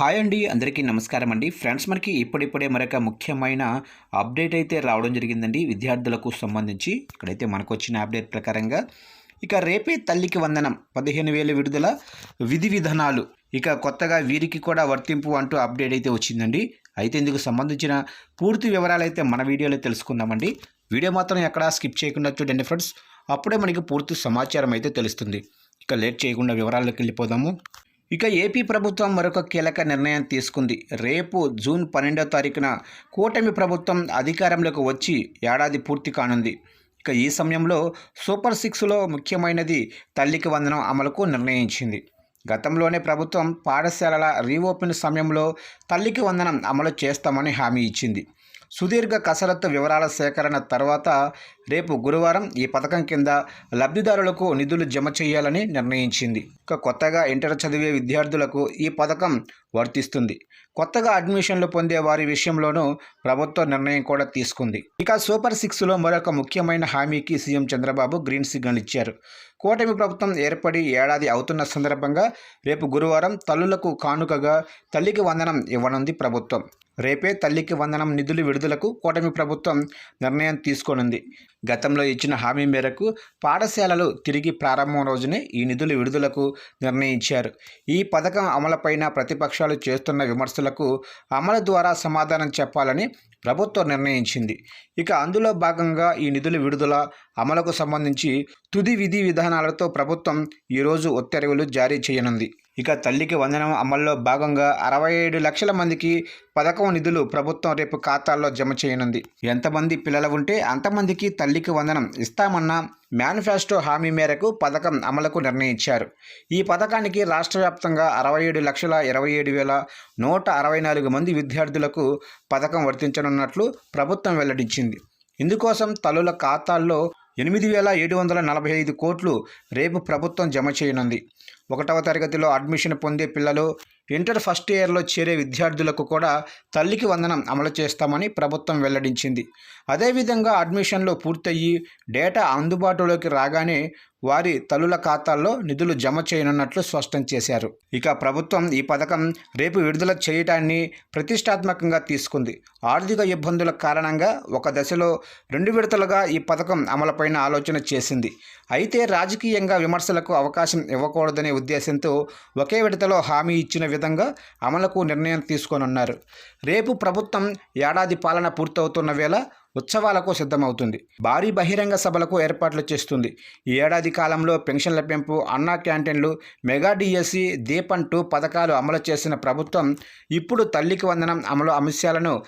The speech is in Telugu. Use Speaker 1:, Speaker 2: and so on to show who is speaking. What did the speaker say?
Speaker 1: హాయ్ అండి అందరికీ నమస్కారం అండి. ఫ్రెండ్స్ మనకి ఇప్పుడిప్పుడే మరొక ముఖ్యమైన అప్డేట్ అయితే రావడం జరిగిందండి. విద్యార్థులకు సంబంధించి ఇక్కడైతే మనకు వచ్చిన అప్డేట్ ప్రకారంగా ఇక రేపే తల్లికి వందనం పదిహేను వేల విడుదల విధి విధానాలు. ఇక కొత్తగా వీరికి కూడా వర్తింపు అంటూ అప్డేట్ అయితే వచ్చిందండి. అయితే ఇందుకు సంబంధించిన పూర్తి వివరాలు అయితే మన వీడియోలో తెలుసుకుందామండి. వీడియో మాత్రం ఎక్కడా స్కిప్ చేయకుండా చూడండి ఫ్రెండ్స్. అప్పుడే మనకి పూర్తి సమాచారం అయితే తెలుస్తుంది. ఇక లేట్ చేయకుండా వివరాల్లోకి వెళ్ళిపోదాము. ఇక ఏపీ ప్రభుత్వం మరొక కీలక నిర్ణయం తీసుకుంది. రేపు జూన్ పన్నెండో తారీఖున కూటమి ప్రభుత్వం అధికారంలోకి వచ్చి ఏడాది పూర్తి కానుంది. ఇక ఈ సమయంలో సూపర్ సిక్స్లో ముఖ్యమైనది తల్లికి వందనం అమలుకు నిర్ణయించింది. గతంలోనే ప్రభుత్వం పాఠశాలల రీఓపెన్ సమయంలో తల్లికి వందనం అమలు చేస్తామని హామీ ఇచ్చింది. సుదీర్ఘ కసరత్తు వివరాల సేకరణ తర్వాత రేపు గురువారం ఈ పథకం కింద లబ్ధిదారులకు నిధులు జమ చేయాలని నిర్ణయించింది. ఇక కొత్తగా ఇంటర్ చదివే విద్యార్థులకు ఈ పథకం వర్తిస్తుంది. కొత్తగా అడ్మిషన్లు పొందే వారి విషయంలోనూ ప్రభుత్వ నిర్ణయం కూడా తీసుకుంది. ఇక సూపర్ సిక్స్లో మరొక ముఖ్యమైన హామీకి సీఎం చంద్రబాబు గ్రీన్ సిగ్నల్ ఇచ్చారు. కూటమి ప్రభుత్వం ఏర్పడి ఏడాది అవుతున్న సందర్భంగా రేపు గురువారం తల్లులకు కానుకగా తల్లికి వందనం ఇవ్వనుంది ప్రభుత్వం. రేపే తల్లికి వందనం నిధులు విడుదలకు కూటమి ప్రభుత్వం నిర్ణయం తీసుకోనుంది. గతంలో ఇచ్చిన హామీ మేరకు పాఠశాలలు తిరిగి ప్రారంభం రోజునే ఈ నిధుల విడుదలకు నిర్ణయించారు. ఈ పథకం అమలుపైన ప్రతిపక్షాలు చేస్తున్న విమర్శలకు అమలు ద్వారా సమాధానం చెప్పాలని ప్రభుత్వం నిర్ణయించింది. ఇక అందులో భాగంగా ఈ నిధుల విడుదల అమలుకు సంబంధించి తుది విధి విధానాలతో ప్రభుత్వం ఈరోజు ఉత్తర్వులు జారీ చేయనుంది. ఇక తల్లికి వందనం అమల్లో భాగంగా అరవై ఏడు లక్షల మందికి పథకం నిధులు ప్రభుత్వం రేపు ఖాతాల్లో జమ చేయనుంది. ఎంతమంది పిల్లలు ఉంటే అంతమందికి తల్లికి వందనం ఇస్తామన్న మేనిఫెస్టో హామీ మేరకు పథకం అమలుకు నిర్ణయించారు. ఈ పథకానికి రాష్ట్ర వ్యాప్తంగా అరవై ఏడు లక్షల ఇరవై ఏడు వేల నూట అరవై నాలుగు మంది విద్యార్థులకు పథకం వర్తించనున్నట్లు ప్రభుత్వం వెల్లడించింది. ఇందుకోసం తల్లుల ఖాతాల్లో ఎనిమిది వేల ఏడు వందల నలభై ఐదు కోట్లు రేపు ప్రభుత్వం జమ చేయనుంది. ఒకటవ తరగతిలో అడ్మిషన్ పొందే పిల్లలు ఇంటర్ ఫస్ట్ ఇయర్లో చేరే విద్యార్థులకు కూడా తల్లికి వందనం అమలు చేస్తామని ప్రభుత్వం వెల్లడించింది. అదేవిధంగా అడ్మిషన్లు పూర్తయ్యి డేటా అందుబాటులోకి రాగానే వారి తల్లుల ఖాతాల్లో నిధులు జమ చేయనున్నట్లు స్పష్టం చేశారు. ఇక ప్రభుత్వం ఈ పథకం రేపు విడుదల చేయటాన్ని ప్రతిష్టాత్మకంగా తీసుకుంది. ఆర్థిక ఇబ్బందుల కారణంగా ఒక దశలో రెండు విడతలుగా ఈ పథకం అమలుపైన ఆలోచన చేసింది. అయితే రాజకీయంగా విమర్శలకు అవకాశం ఇవ్వకూడదనే ఉద్దేశంతో ఒకే విడతలో హామీ ఇచ్చిన విధంగా అమలుకు నిర్ణయం తీసుకోనున్నారు. రేపు ప్రభుత్వం ఏడాది పాలన పూర్తవుతున్న వేళ ఉత్సవాలకు సిద్ధమవుతుంది. భారీ బహిరంగ సభలకు ఏర్పాట్లు చేస్తుంది. ఈ ఏడాది కాలంలో పెన్షన్ల పెంపు అన్నా క్యాంటీన్లు మెగా డిఎస్సి దీపం టూ పథకాలు అమలు చేసిన ప్రభుత్వం ఇప్పుడు తల్లికి వందనం అమలు అంశాలను